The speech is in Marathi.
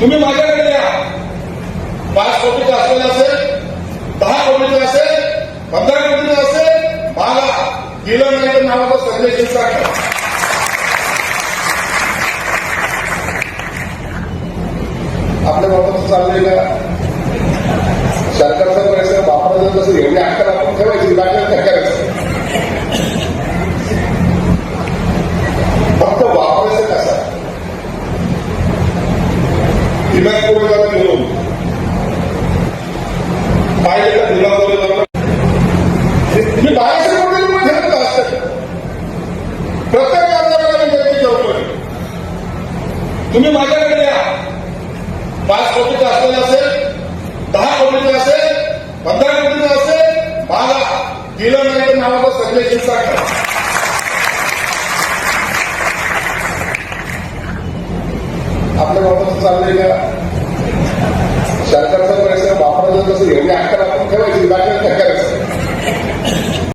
तुम्ही माझ्याकडे या. पाच कोटीचं असलेलं असेल दहा कोटीचं असेल पंधरा कोटीचं असेल मला गेलं नाही तर नावाचा संदेश शिरसाट आपल्या बाबत चाललेल्या सरकारचा पैसा वापरायचा तसं एवढे अक्कल आपण ठेवायची लागेल दिमाग पुढे जाऊन म्हणून. पाहिजे का तुला मी प्रत्येक आमदाराला मी तुम्ही माझ्याकडे या. पाच कोटीचं असलेलं असेल दहा कोटीचं असेल पंधरा कोटीचं असेल मागा. दिलं नाही तर नावाचा संजय शिरसाट आपल्या बाबत चाललेल्या का सरकारचा पैसा